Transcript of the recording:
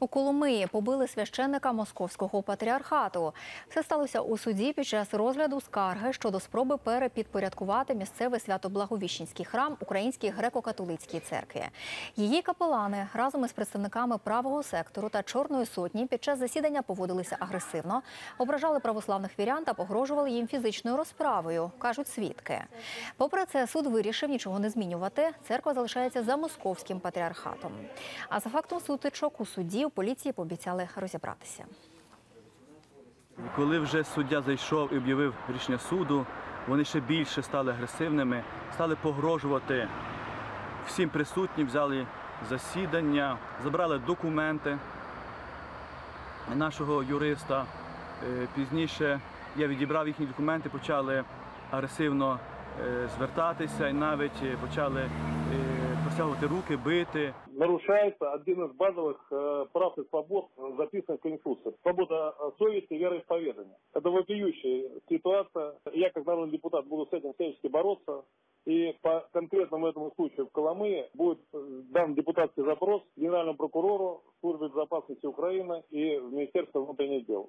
У Коломиї побили священника московського патріархату. Все сталося у суді під час розгляду скарги щодо спроби перепідпорядкувати місцевий свято-благовіщенський храм Українській греко-католицькій церкві. Її капелани разом із представниками правого сектору та Чорної сотні під час засідання поводилися агресивно, ображали православних вірян та погрожували їм фізичною розправою, кажуть свідки. Попри це, суд вирішив нічого не змінювати. Церква залишається за московським патріархатом. А за фактом сутичок у суді у поліції пообіцяли розібратися. Коли вже суддя зайшов і об'явив рішення суду, вони ще більше стали агресивними, стали погрожувати всім присутнім, взяли засідання, забрали документи нашого юриста. Е, Пізніше я відібрав їхні документи, почали агресивно е, звертатися і навіть е, почали стягувати руки, бити. Нарушається один із базових э, прав и свобод, записанных в Конституції. свобода э, и вероисповедания. Это вопиющая ситуация. Я, как народный депутат, буду с этим всячески бороться И по конкретному этому случаю в Коломы будет э, дан депутатский запрос Генеральному прокурору, Службе безопасности Украины и в Министерство внутренних дел.